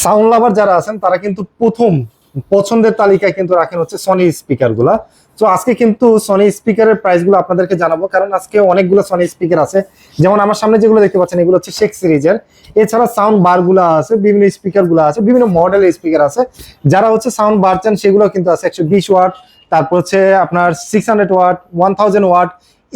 Sound লাভার যারা আছেন, তারা কিন্তু প্রথম পছন্দের তালিকায় কিন্তু রাখেন হচ্ছে সনি স্পিকারগুলা। তো আজকে কিন্তু সনি স্পিকারের প্রাইসগুলো আপনাদেরকে জানাব, কারণ আজকে অনেকগুলো সনি স্পিকার আছে। যেমন আমার সামনে যেগুলো দেখতে পাচ্ছেন, এগুলো হচ্ছে শেক সিরিজের এছাড়া সাউন্ড বারগুলো আছে, বিভিন্ন স্পিকারগুলো আছে, বিভিন্ন মডেলের স্পিকার আছে। যারা হচ্ছে সাউন্ড বার চান, সেগুলো কিন্তু আছে একশো বিশ ওয়াট তারপর হচ্ছে আপনার six hundred watt one thousand watt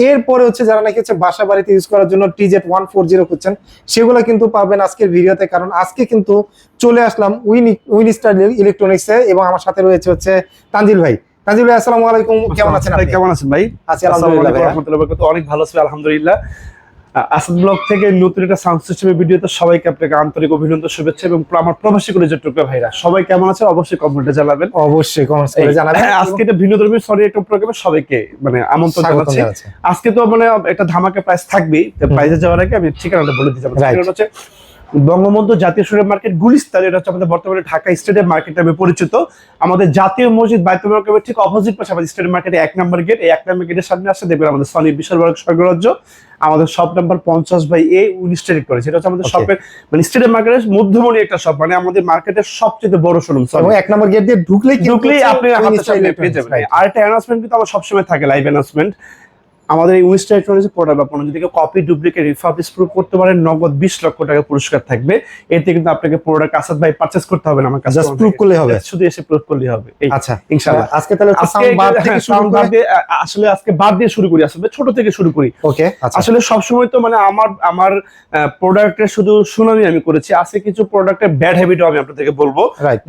এরপরে হচ্ছে যারা নাকি হচ্ছে বাসা বাড়িতে ইউজ করার জন্য টিজেট ওয়ান ফোর জিরো করছেন সেগুলো কিন্তু পাবেন আজকের ভিডিওতে। কারণ আজকে কিন্তু চলে আসলাম উইন উইন স্টার ইলেকট্রনিক্সে এবং আমার সাথে রয়েছে হচ্ছে তানজিল ভাই। তানজিল ভাই আসসালামু আলাইকুম। কেমন আছেন? কেমন আছেন ভাই? আছি আলহামদুলিল্লাহ। অনেক ভালো আছি আলহামদুলিল্লাহ। আসাদ ব্লগ থেকে নতুন একটা সাউন্ড সিস্টেমের ভিডিওতে সবাইকে আপনাকে আন্তরিক অভিনন্দন শুভেচ্ছা এবং আমার প্রবাসী করে টুকরা ভাইরা সবাই কেমন আছে অবশ্যই কমেন্টে জানাবেন। অবশ্যই কমেন্টস করে জানাবেন। হ্যাঁ, আজকে এটা ভিন্ন ধর্মী সরি একটা প্রোগ্রামে সবাইকে মানে আমন্ত্রণ জানাচ্ছি। আজকে তো মানে একটা ধামাকা প্রাইস থাকবেই। প্রাইসে যাওয়ার আগে আমি ঠিকানাটা বলে দিতে Right. হচ্ছে বঙ্গবন্ধু জাতীয় স্টেডিয়াম মার্কেট গুলিস্তান এটা হচ্ছে আমাদের বর্তমানে ঢাকা স্টেডিয়াম মার্কেট নামে পরিচিত। আমাদের জাতীয় মসজিদ বাইতুল মার্কেটের ঠিক অপোজিট পাশে আমাদের স্টেডিয়াম মার্কেটে এক নম্বর গেট এই এক নম্বর গেটের সামনে আসে দেখবেন আমাদের সনি বিশাল বড় স্বর্গরাজ্য আমাদের শপ নাম্বার পঞ্চাশ বাই এ উনিশ স্টেডিয়াম করেছে। এটা হচ্ছে আমাদের. শপের মানে স্টেডিয়াম মার্কেটের মধ্যমণি একটা শপ মানে আমাদের মার্কেটের সবচেয়ে বড় শোরুম এক নম্বর গেট দিয়ে ঢুকলেই ঢুকলেই আপনি সামনে পেয়ে যাবেন. আর একটা অ্যানাউন্সমেন্ট কিন্তু আমার সবসময় থাকে লাইভ অ্যানাউন্সমেন্ট আমাদের এই উইস্টার ইলেকট্রনিক্স প্রোডাক্ট বা পণ্য। যদি কেউ কপি ডুপ্লিকেট রিফাবিশ প্রুফ করতে পারেন নগদ বিশ লক্ষ টাকা পুরস্কার থাকবে। এতে কিন্তু আপনাকে প্রোডাক্ট আসাদ ভাই পারচেস করতে হবে না আমার কাছে। Just proof করলেই হবে। শুধু এসে প্রুফ করলেই হবে। আচ্ছা। ইনশাআল্লাহ। আজকে তাহলে হচ্ছে আজকে থেকে হ্যাঁ, আসলে আজকে বাদ দিয়ে শুরু করি আসলে ছোট থেকে শুরু করি। ওকে আচ্ছা। আসলে সবসময় তো মানে আমার আমার প্রোডাক্টের শুধু সুনামি আমি করেছি। আজকে কিছু প্রোডাক্টের ব্যাড হ্যাবিটও আমি আপনাদেরকে বলব।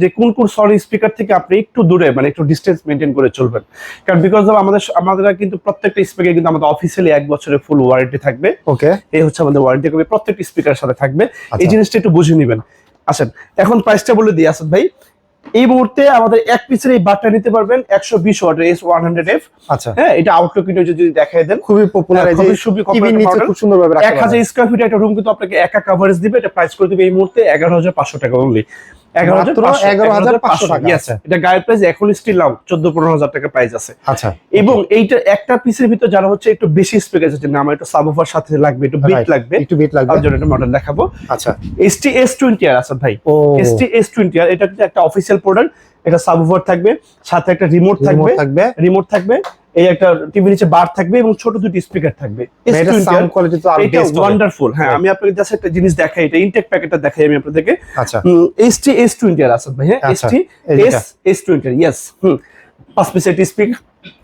যে কোন কোন সরি স্পিকার থেকে আপনি একটু দূরে মানে একটু ডিস্টেন্স মেনটেন করে চলবেন। কারণ বিকজ অফ আমাদের আমাদের কিন্তু প্রত্যেকটা স্পিকার কিন্তু আমাদের অফিসিয়ালি এক বছরের ফুল ওয়ারেন্টি থাকবে। ওকে এই হচ্ছে আমাদের ওয়ারেন্টি কপি প্রত্যেকটা স্পিকারের সাথে থাকবে। এই আচ্ছা। জিনিসটা একটু বুঝে নেবেন। আসেন এখন প্রাইসটা বলে দিই আসাদ ভাই। এই মুহূর্তে আমাদের এক পিসের এই বারটা নিতে পারবেন একশো বিশ ওয়াটের এস ওয়ান হান্ড্রেড এফ আচ্ছা। হ্যাঁ এটা আউটলুক যদি দেখাই দেন। খুবই পপুলার হ্যাঁ, খুব সুন্দরভাবে রাখতে এক হাজার স্কোয়ার ফিট একটা রুম কিন্তু আপনাকে একা কাভারেজ দিবে এটা প্রাইস করে দিবে এই মুহূর্তে এগারো হাজার পাঁচশো টাকা অনলি এগারো হাজার মাত্র 11,500 টাকা। এটা গায়ের প্রাইস এখন স্টিল নাও চোদ্দ পনেরো হাজার টাকা প্রাইস আছে। আচ্ছা। এবং এইটা একটা পিসের ভিতর যারা হচ্ছে একটু বেশি স্পেক আছে না আমার একটু সাবওফার সাথে লাগবে একটু বিট লাগবে একটু বিট লাগবে। তার জন্য একটা মডেল দেখাবো। আচ্ছা। এসটি এস টোয়েন্টি আর আছে ভাই। এসটি এস টোয়েন্টি আর এটা একটা অফিসিয়াল প্রোডাক্ট এটা সাবওফার থাকবে সাথে একটা রিমোট থাকবে থাকবে। রিমোট থাকবে এই একটা টিভি নিচে বার থাকবে এবং ছোট দুটি স্পিকার থাকবে। এটা সাউন্ড কোয়ালিটি তো আরও বেস্ট ওয়ান্ডারফুল হ্যাঁ আমি আপনাকে জাস্ট একটা জিনিস দেখাই এটা ইনটেক প্যাকেটটা দেখাই আমি আপনাদেরকে। আচ্ছা। এস টোয়েন্টি আর আসাদ ভাই হ্যাঁ আচ্ছা, এইটা। S S twenty yes hmm. পাঁচ পিস এটি স্পিক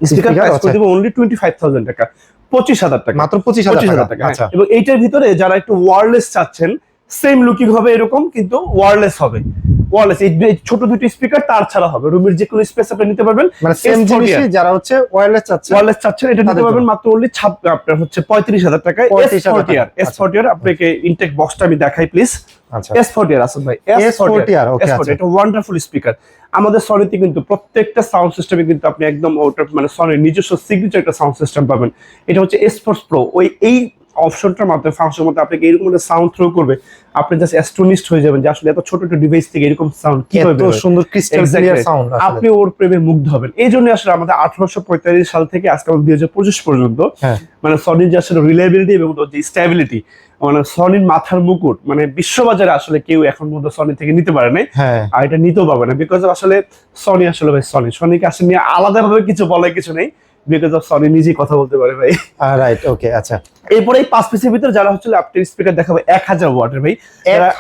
স্পিকার প্রাইস করে আচ্ছা। দেবো অনলি টোয়েন্টি ফাইভ থাউজেন্ড টাকা পঁচিশ হাজার টাকা। মাত্র পঁচিশ পঁচিশ হাজার হাজার টাকা টাকা আচ্ছা। হ্যাঁ। এবং এইটার ভিতরে যারা একটু ওয়ারলেস চাচ্ছেন সেম লুকিং হবে এরকম কিন্তু ওয়ারলেস হবে। ওয়ারলেস এই ছোট দুটি স্পিকার তার ছাড়া হবে। রুমের যে কোনো স্পেস আপনি নিতে পারবেন। মানে সেম জিনিসই যারা হচ্ছে ওয়্যারলেস চাচ্ছে ওয়ারলেস চাচ্ছেন এটা নিতে পারবেন মাত্র অনলি আপনার হচ্ছে পঁয়ত্রিশ হাজার টাকায় S 35,000 forty R S forty R আপনাকে ইনটেক বক্সটা আমি দেখাই প্লিজ আচ্ছা। এস ফোর্টি আর আসেন ভাই। S40R, okay, আচ্ছা। এটা ওয়ান্ডারফুল স্পিকার আমাদের সনিতে কিন্তু প্রত্যেকটা সাউন্ড সিস্টেমে কিন্তু আপনি একদম ওটা মানে সনির নিজস্ব সিগনেচার একটা সাউন্ড সিস্টেম পাবেন। এটা হচ্ছে এসফোর্স প্রো ওই এই অপশনটার মাধ্যমে ফাংশন মধ্যে আপনাকে এরকম একটা সাউন্ড থ্রো করবে। আপনি জাস্ট অ্যাস্ট্রোনিস্ট হয়ে যাবেন যে আসলে এত ছোট একটা ডিভাইস থেকে এরকম সাউন্ড কীভাবে এত সুন্দর ক্রিস্টাল ক্লিয়ার সাউন্ড আপনি ওর প্রেমে মুগ্ধ হবেন। এই জন্য আসলে আমাদের আঠারোশো পঁয়তাল্লিশ সাল থেকে আজকে হাজার পঁচিশ পর্যন্ত হ্যাঁ। মানে সনির যে আসলে রিলায়েবিলিটি এবং যে স্ট্যাবিলিটি মানে সনির মাথার মুকুট মানে বিশ্ববাজারে আসলে কেউ এখন পর্যন্ত সনি থেকে নিতে পারে না হ্যাঁ। আর এটা নিতেও পাবে না বিকজ আসলে সনি আসলে ভাই সনি সনিকে আসলে নিয়ে আলাদাভাবে কিছু বলার কিছু নেই। বিকজ অফ সনি নিজেই কথা বলতে পারে ভাই। রাইট ওকে আচ্ছা। এরপরে এই পাঁচ পিসের ভিতরে যারা হচ্ছে আপনি স্পিকার দেখাবে এক হাজার ওয়াটের ভাই।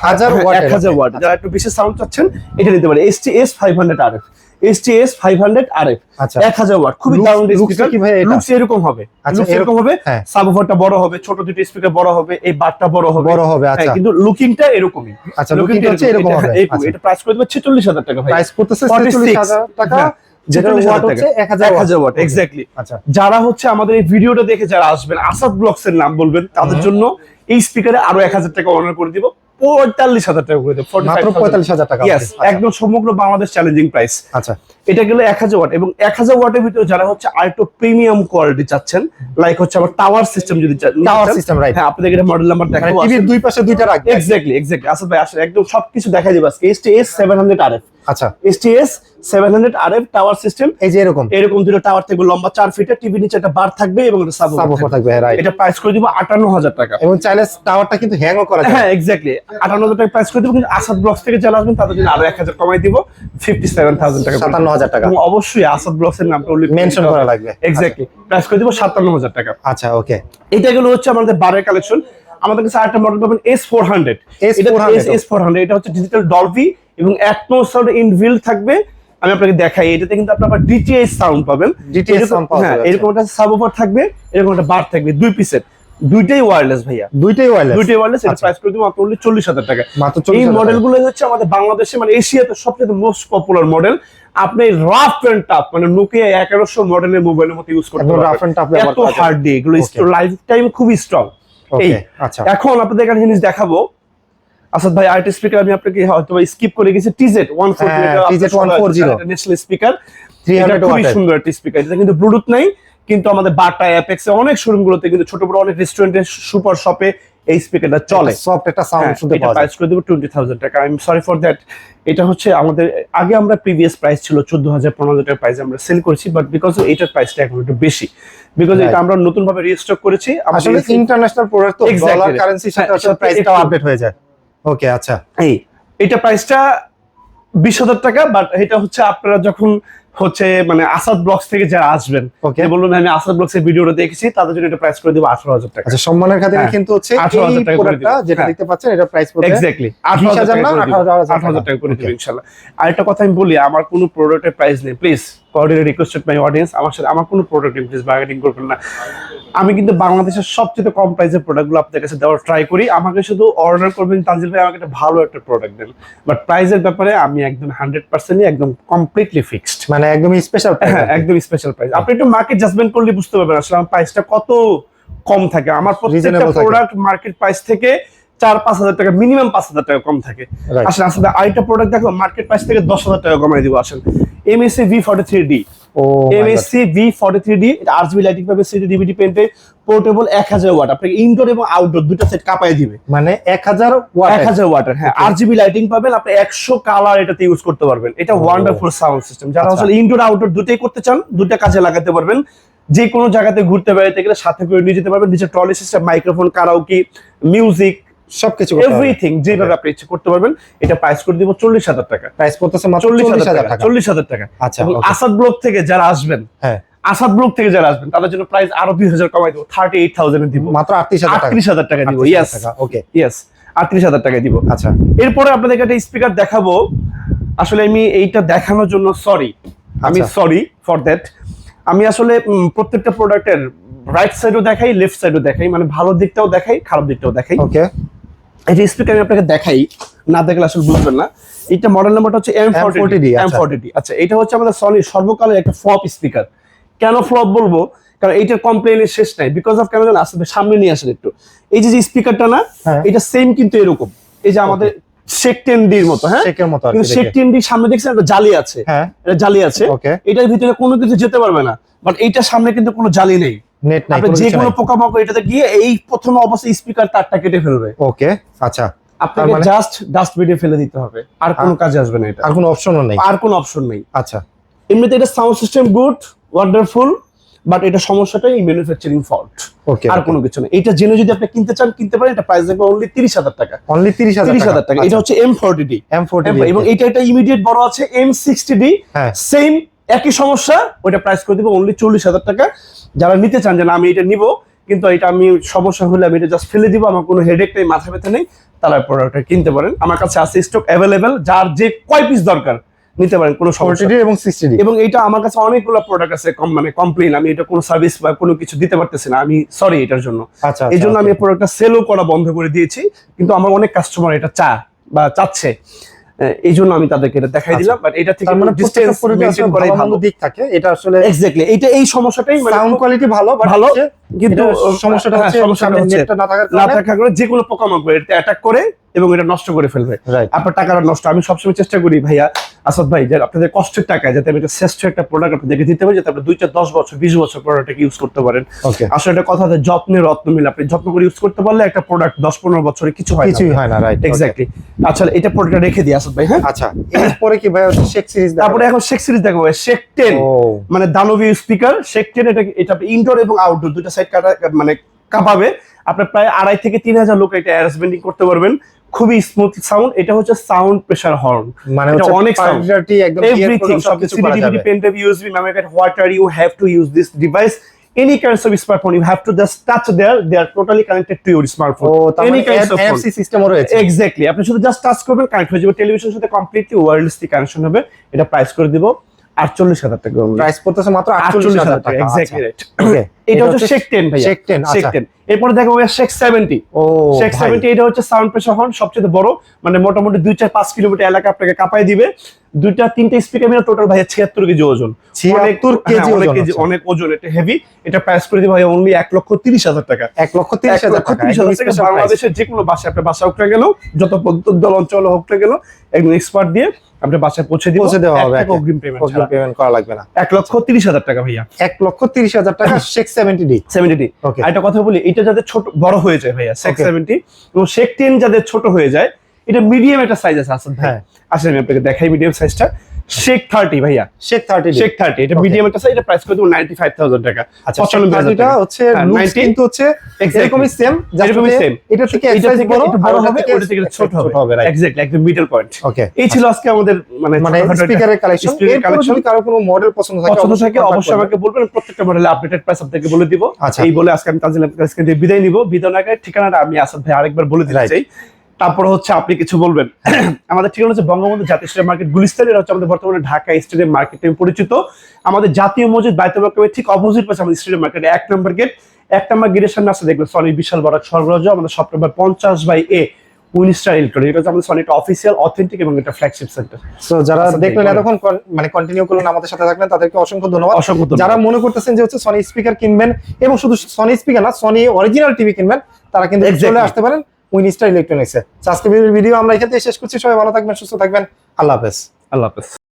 হাজার হ্যাঁ, এক হাজার ওয়াট যারা একটু বেশি সাউন্ড চাচ্ছেন এটা নিতে পারে S T S five hundred R F S T S five hundred R F এক হাজার ওয়াট খুবই দারুণ স্পিকার কি ভাই লুকস এরকম হবে। আচ্ছা, এরকম হবে। হ্যাঁ। সাবওয়ারটা বড় হবে ছোট দুটো স্পিকার বড় হবে এই বারটা বড় হবে। বড় হবে হ্যাঁ, আচ্ছা। কিন্তু লুকিংটা এরকমই। আচ্ছা লুকিং হচ্ছে এরকম হবে আচ্ছা। এটা প্রাইস করে দেবে ছেচল্লিশ হাজার টাকা ভাই। প্রাইস করতেছে 46 ছেচল্লিশ হাজার টাকা। হ্যাঁ, যেটা ওয়াট হচ্ছে এক হাজার এক হাজার ওয়াট এক্স্যাক্টলি আচ্ছা। যারা হচ্ছে আমাদের এই ভিডিওটা দেখে যারা আসবেন আসাদ ব্লগস এর নাম বলবেন তাদের জন্য এই স্পিকারে আরও এক হাজার টাকা অনার করে দিব। পঁয়তাল্লিশ হাজার টাকা করে দেবো মাত্র পঁয়তাল্লিশ হাজার টাকা। আচ্ছা, একদম সমগ্র বাংলাদেশ চ্যালেঞ্জিং প্রাইস আচ্ছা। এটা গেলে এক হাজার ওয়াট এবং এক হাজার ওয়াটের ভিতরে যারা হচ্ছে আর একটু প্রিমিয়াম কোয়ালিটি চাচ্ছেন লাইক হচ্ছে আমার টাওয়ার সিস্টেম যদি টাওয়ার সিস্টেম রাইট হ্যাঁ আপনাদের এটা মডেল নাম্বার মানে দেখাবো টিভির দুই পাশে দুইটা রাখবে এক্স্যাক্টলি এক্স্যাক্টলি আসলে ভাই আসলে একদম সবকিছু দেখাই দিবে আজকে। S T S seven hundred R F আচ্ছা। STS seven hundred R F tower system এই যে এরকম। এরকম দুটো টাওয়ার থাকবে লম্বা চার ফিটের টিভি নিচে একটা বার থাকবে এবং একটা সাবওয়ুফার থাকবে। এটা প্রাইস করে দিব আটান্ন হাজার টাকা। এবং চাইলে টাওয়ারটা কিন্তু হ্যাংও করা যায়। হ্যাঁ এক্স্যাক্টলি আটান্ন হাজার টাকা প্রাইস করে দিব কিন্তু আসাদ ব্লকস থেকে যারা আসবেন তাদের জন্য আরও এক হাজার কমাই দিব ফিফটি সেভেন থাউজেন্ড টাকা করে। 57,000 টাকা। অবশ্যই আসাদ ব্লকস এর নামটা উল্লেখ মেনশন করা লাগবে। এক্স্যাক্টলি প্রাইস করে দিব সাতান্ন হাজার টাকা। আচ্ছা ওকে এটা গুলো হচ্ছে আমাদের বারের কালেকশন আমাদের কাছে আরেকটা মডেল পাবেন S four hundred S400 S four hundred এটা হচ্ছে ডিজিটাল ডলভি এবং অ্যাটমোসফিয়ার ইনভিল থাকবে। আমি আপনাকে দেখাই এটাতে কিন্তু আপনি আপনার ডিটিএস সাউন্ড পাবেন। Sound পাওয়া হ্যাঁ এরকম একটা সাবওফার থাকবে এরকম একটা বার থাকবে দুই পিসের দুইটাই ওয়্যারলেস ভাইয়া। দুইটাই ওয়্যারলেস দুইটাই ওয়্যারলেস এটা আচ্ছা। প্রাইস করে দিব মাত্র চল্লিশ হাজার টাকা। মাত্র এই 40,000 মডেলগুলো হচ্ছে আমাদের বাংলাদেশে মানে এশিয়াতে সবচেয়ে মোস্ট পপুলার মডেল আপনি রাফ এন্ড টাফ মানে নোকিয়া এগারোশো মডেলের মোবাইলের মতো ইউজ করতে পারবেন rough and tough ব্যবহার এত করা যাবে। হার্ড এগুলো Okay. লাইফ টাইম খুবই স্ট্রং এই আচ্ছা। এখন আপনাদের একটা জিনিস দেখাবো। আসাদ ভাই আরেকটা স্পিকার আমি আপনাকে হয়তো স্কিপ করে গেছি। টিজেট ওয়ান ফোর হ্যাঁ, TZ140 ন্যাশনাল স্পিকার 300 খুবই সুন্দর একটা স্পিকার এটা কিন্তু ব্লুটুথ নাই কিন্তু আমাদের বাটা অ্যাপেক্সে অনেক শোরুম গুলোতে কিন্তু ছোট বড় অনেক রেস্টুরেন্টে সুপার শপে এই স্পিকারটা চলে। সফট একটা সাউন্ড শুনতে পাওয়া যায়। প্রাইস করে দেবো টোয়েন্টি থাউজেন্ড টাকা। I am sorry for that এটা হচ্ছে আমাদের আগে আমরা প্রিভিয়াস প্রাইস ছিল চোদ্দ হাজার পনেরো হাজার টাকার প্রাইস আমরা সেল করেছি বাট বিকজ এটার প্রাইসটা এখন একটু বেশি বিকজ এটা আমরা নতুন ভাবে রিস্টক করেছি আসলে ইন্টারন্যাশনাল প্রোডাক্ট তো. ডলার কারেন্সির সাথে আসলে প্রাইসটাও আপডেট হয়ে যায়। ওকে আচ্ছা। এই এটা প্রাইসটা বিশ হাজার টাকা বাট এটা হচ্ছে আপনারা যখন হচ্ছে মানে আসাদ ব্লগস থেকে যারা আসবেন ওকে বলুন আমি আসাদ ব্লগস এর ভিডিওটা দেখেছি তাদের জন্য এটা প্রাইস করে দিব আঠারো হাজার টাকা। আচ্ছা সম্মানের খাতিরে হ্যাঁ, কিন্তু হচ্ছে 18,000 এই টাকা করে প্রোডাক্টটা যেটা হ্যাঁ। দেখতে পাচ্ছেন এটা প্রাইস পড়বে এক্স্যাক্টলি 20,000 না, 18,000 আঠারো হাজার টাকা করে Okay. ইনশাআল্লাহ আর একটা কথা আমি বলি আমার কোনো প্রোডাক্টের প্রাইস নেই প্লিজ কর্ডিনে রিকোয়েস্টেড মাই অডিয়েন্স আমার সাথে আমার কোনো প্রোডাক্ট প্লিজ বার্গেনিং করবেন না। আমি কিন্তু বাংলাদেশের সবচেয়ে কম প্রাইসের প্রোডাক্টগুলো আপনাদের কাছে দেওয়ার ট্রাই করি। আমাকে শুধু অর্ডার করবেন তানজিল ভাই আমাকে একটা ভালো একটা প্রোডাক্ট দেন। বাট প্রাইসের ব্যাপারে আমি একদম হান্ড্রেড পার্সেন্টই একদম কমপ্লিটলি ফিক্সড মানে একদম স্পেশাল হ্যাঁ একদম স্পেশাল প্রাইস আপনি একটু মার্কেট জাজমেন্ট করলে বুঝতে পারবেন আসলে আমার প্রাইসটা কত কম থাকে। আমার প্রত্যেকটা প্রোডাক্ট মার্কেট প্রাইস থেকে চার পাঁচ হাজার টাকা মিনিমাম পাঁচ হাজার টাকা কম থাকে. আসলে আসলে আরেকটা প্রোডাক্ট দেখো মার্কেট প্রাইস থেকে দশ হাজার টাকা কমাই দিব আসলে MSC V forty three D MSC V forty three D RGB lighting পাবে সিডি ডিভিডি পেন্টে পোর্টেবল এক হাজার ওয়াট আপনাকে ইনডোর এবং আউটডোর দুটো সেট কাপাই দিবে। মানে 1000 এক হাজার ওয়াটের হ্যাঁ আরজিবি লাইটিং পাবেন আপনি একশো কালার এটাতে ইউজ করতে পারবেন। এটা ওয়ান্ডারফুল সাউন্ড সিস্টেম যারা আচ্ছা। আসলে ইনডোর আউটডোর দুটোই করতে চান দুটো কাজে লাগাতে পারবেন। যে কোনো জায়গাতে ঘুরতে বেড়াতে গেলে সাথে করে নিয়ে যেতে পারবেন। নিচে trolley system microphone karaoke music সবকিছু এভরিথিং যেভাবে আপনি ইচ্ছে করতে পারবেন এটা প্রাইস করে দিব চল্লিশ হাজার টাকা। প্রাইস পড়তেছে মাত্র চল্লিশ হাজার টাকা চল্লিশ হাজার টাকা। আচ্ছা. আসাদ ব্লক থেকে যারা আসবেন হ্যাঁ। আসাদ ব্লক থেকে যারা আসবেন তাদের জন্য প্রাইস আরও দুই হাজার কমাই দিব থার্টি এইট থাউজেন্ড দিব। মাত্র 38000 টাকা। আটত্রিশ হাজার টাকা দিব 38,000 ইয়াস ওকে ইয়েস আটত্রিশ হাজার টাকা দিব। আচ্ছা। এরপরে আপনাদেরকে একটা স্পিকার দেখাবো। আসলে আমি এইটা দেখানোর জন্য সরি আমি। সরি ফর দ্যাট আমি আসলে প্রত্যেকটা প্রোডাক্টের রাইট সাইডও দেখাই লেফট সাইডও দেখাই মানে ভালো দিকটাও দেখাই খারাপ দিকটাও দেখাই। ওকে যে স্পিকার আমি আপনাকে দেখাই না দেখলে আসলে বুঝবেন না। এটা মডেল নাম্বারটা হচ্ছে এম ফোর্টি M40D, এম আচ্ছা। ফোর্টি আচ্ছা এটা হচ্ছে আমাদের সনি সর্বকালের একটা ফ্লপ স্পিকার কেন ফ্লপ বলব? কারণ এইটার কমপ্লেনের শেষ নাই। বিকজ অফ কেন জানেন আসলে সামনে নিয়ে আসেন একটু। এই যে স্পিকারটা না হ্যাঁ। এটা সেম কিন্তু এরকম। এই যে আমাদের শেক টেন ডির মতো হ্যাঁ? শেকের মতো কিন্তু কি শেক দেখে। টেন ডির সামনে দেখছেন একটা জালি আছে। হ্যাঁ। এটা জালি আছে। এটার ভিতরে কোনো কিছু যেতে পারবে না। বাট এইটার সামনে কিন্তু কোনো জালি নেই। নেট নাই যে কোনো পোকামাকড় এটাতে গিয়ে এই প্রথম অবস্থায় স্পিকার তারটা কেটে ফেলবে। ওকে আচ্ছা। আপনাকে জাস্ট ডাস্টবিনে ফেলে দিতে হবে। আর কোনো কাজে আসবে না এটা। আর কোনো অপশনও নেই? আর কোনো অপশন নেই। আচ্ছা। এমনিতে এটা sound system good wonderful but এটা সমস্যাটা এই ম্যানুফ্যাকচারিং ফল্ট ওকে আর কোনো কিছু নেই। এটা জেনে যদি আপনি কিনতে চান কিনতে পারেন এটা প্রাইস দেখবে অনলি তিরিশ হাজার টাকা। অনলি 30000 তিরিশ হাজার টাকা। এটা হচ্ছে এম ফোর্টি ডি M40 এবং এটা একটা ইমিডিয়েট বড় আছে এম সিক্সটি ডি হ্যাঁ। সেম একই সমস্যা ওইটা প্রাইস করে দিব অনলি চল্লিশ হাজার টাকা। যারা নিতে চান যে না আমি এটা নিব কিন্তু এটা আমি সমস্যা হলে আমি এটা জাস্ট ফেলে দিব আমার কোনো হেডেক নেই মাথা ব্যথা নেই তারা প্রোডাক্টটা কিনতে পারেন। আমার কাছে আছে স্টক অ্যাভেলেবেল যার যে কয় পিস দরকার নিতে পারেন কোনো সমস্যা এবং 60 ডি এবং এটা আমার কাছে অনেকগুলো প্রোডাক্ট আছে কম মানে কমপ্লেন আমি এটা কোনো সার্ভিস বা কোনো কিছু দিতে পারতেছি না আমি সরি এটার জন্য। আচ্ছা এই জন্য আমি প্রোডাক্টটা সেলও করা বন্ধ করে দিয়েছি কিন্তু আমার অনেক কাস্টমার এটা চা বা চাচ্ছে। এই জন্য আমি তাদেরকে এটা দেখাই দিলাম বাট এটা থেকে মানে ডিসটেন্স মেনটেন করাই ভালো দিক থাকে এটা আসলে এক্স্যাক্টলি এটা এই সমস্যাটাই মানে সাউন্ড কোয়ালিটি ভালো বাট ভালো, কিন্তু সমস্যাটা হ্যাঁ, হচ্ছে সমস্যাটা হচ্ছে নেটটা না থাকার কারণে থাকার কারণে যে কোনো পোকামাকড় এটা অ্যাটাক করে এবং এটা নষ্ট করে ফেলবে। আপনার টাকাটা নষ্ট। আমি সবসময় চেষ্টা করি ভাইয়া আসাদ ভাই যে আপনাদের কষ্টের টাকায় যাতে আমি একটা শ্রেষ্ঠ একটা প্রোডাক্ট আপনাদেরকে দিতে পারি যাতে আপনি দুইটা দশ বছর বিশ বছর প্রোডাক্টটাকে ইউজ করতে পারেন। আসলে একটা কথা আছে যত্নে রত্ন মিল আপনি যত্ন করে ইউজ করতে পারলে একটা প্রোডাক্ট দশ পনেরো বছরে কিছু হয় কিছুই হয় না রাইট এক্স্যাক্টলি আচ্ছা এটা প্রোডাক্টটা রেখে দিই আসাদ ভাই হ্যাঁ? আচ্ছা এরপরে কি ভাই শেক সিরিজ তারপরে এখন শেক সিরিজ দেখো শেক টেন মানে দানবীয় স্পিকার শেক টেন এটা এটা ইনডোর এবং আউটডোর দুটো সাইড কাটা মানে কাঁপাবে। আপনার প্রায় আড়াই থেকে তিন হাজার লোক এটা অ্যারেঞ্জমেন্টিং করতে পারবেন। খুবই স্মুথ সাউন্ড এটা হচ্ছে সাউন্ড প্রেসার হর্ন মানে এটা অনেক. পার্টিটি একদম everything সব কিছু CD, করা DVD, যাবে pen drive, USB, memory card, whatever you have to use this device. Any kinds of smartphone, you have to just touch there. They are totally connected to your smartphone. তার Any মানে kinds of phone. NFC সিস্টেমও রয়েছে exactly আপনি শুধু just touch করবেন connect হয়ে যাবে টেলিভিশনের সাথে কমপ্লিটলি ওয়্যারলেসলি কানেকশন হবে এটা প্রাইস করে দিব আটচল্লিশ হাজার টাকা প্রাইস পড়তেছে মাত্র আটচল্লিশ 48000 হাজার টাকা টাকা এক্স্যাক্টলি রাইট ওকে এটা হচ্ছে শেক টেন ভাই শেক টেন শেক টেন এরপরে দেখো ভাই শেক সেভেন্টি ও শেক সেভেন্টি এটা হচ্ছে সাউন্ড প্রেশার হর্ন সবচেয়ে বড়। মানে মোটামুটি দুই চার পাঁচ কিলোমিটার এলাকা আপনাকে কাঁপাই দিবে। দুইটা তিনটা স্পিকার মিলে টোটাল ভাই ছিয়াত্তর কেজি ওজন। ছিয়াত্তর কেজি অনেক কেজি হ্যাঁ, অনেক ওজন এটা হেভি এটা প্রাইস করে দিবে ভাই অনলি এক লক্ষ তিরিশ হাজার টাকা। এক লক্ষ তিরিশ হাজার টাকা। বাংলাদেশের যে কোনো বাসায় আপনার বাসা উঠে গেল যত পদ্ধতি দল অঞ্চল হোক গেল একদম এক্সপার্ট দিয়ে আপনি বাসায় পৌঁছে দিয়ে পৌঁছে দেওয়া হবে অগ্রিম পেমেন্ট করা লাগবে না। এক লক্ষ তিরিশ হাজার টাকা ভাইয়া। এক লক্ষ তিরিশ হাজার টাকা শেখ 670D 70D ওকে আর একটা কথা বলি এটা যাদের ছোট বড় হয়ে যায় ভাইয়া 670 এবং শেক টেন যাদের ছোট হয়ে যায় এটা মিডিয়াম একটা সাইজ আছে আসলে ভাই। হ্যাঁ। আসলে আমি আপনাকে দেখাই মিডিয়াম সাইজটা শেক থার্টি ভাইয়া। Shake thirty D Shake thirty এটা মিডিয়াম একটা সাইজ এটা প্রাইস করে দেবো টাকা। আচ্ছা টাকা। হচ্ছে হ্যাঁ, লুকস কিন্তু হচ্ছে এরকমই সেম এরকমই same। এটা থেকে এটা থেকে বড় একটু বড় হবে ওটা থেকে ছোট হবে এক্স্যাক্টলি একদম মিডল পয়েন্ট ওকে এই ছিল আজকে আমাদের মানে মানে স্পিকারের কালেকশন এর collection। কারও কোনো মডেল পছন্দ থাকে পছন্দ থাকে অবশ্যই আমাকে বলবেন প্রত্যেকটা মডেলে আপডেটেড প্রাইস আপনাকে বলে দিব। আচ্ছা। এই বলে আজকে আমি তাজিল আজকে বিদায় নিব। বিদায় ঠিকানাটা আমি আসাদ ভাই আরেকবার বলে দিতে চাই। তারপর হচ্ছে আপনি কিছু বলবেন। আমাদের ঠিকানা হচ্ছে বঙ্গবন্ধু জাতীয় স্টেডিয়াম মার্কেট গুলিস্তান। এটা হচ্ছে আমাদের বর্তমানে ঢাকা স্টেডিয়াম মার্কেট নামে পরিচিত। আমাদের জাতীয় মসজিদ বাইতুল মাকামের ঠিক অপোজিট পাশে আমাদের স্টেডিয়াম মার্কেট এক নম্বর গেট এক নম্বর গেটের সামনে আসলে দেখবেন সনি বিশাল বড় সরবরাহ আমাদের সব নম্বর পঞ্চাশ বাই এ উইনস্টার ইলেকট্রনিক এটা আমাদের সনি একটা অফিসিয়াল অথেন্টিক এবং এটা ফ্ল্যাগশিপ সেন্টার যারা আচ্ছা, দেখলেন এতক্ষণ মানে কন্টিনিউ করলেন আমাদের সাথে থাকলেন তাদেরকে অসংখ্য ধন্যবাদ। অসংখ্য যারা মনে করতেছেন যে হচ্ছে সনি স্পিকার কিনবেন এবং শুধু সনি স্পিকার না সনি অরিজিনাল টিভি কিনবেন তারা কিন্তু. চলে আসতে পারেন। উইনিস্টার ইলেকট্রনিক্সে আজকে ভিডিও আমরা এখান থেকে শেষ করছি। সবাই ভালো থাকবেন, সুস্থ থাকবেন। আল্লাহ হাফেজ। আল্লাহ হাফেজ।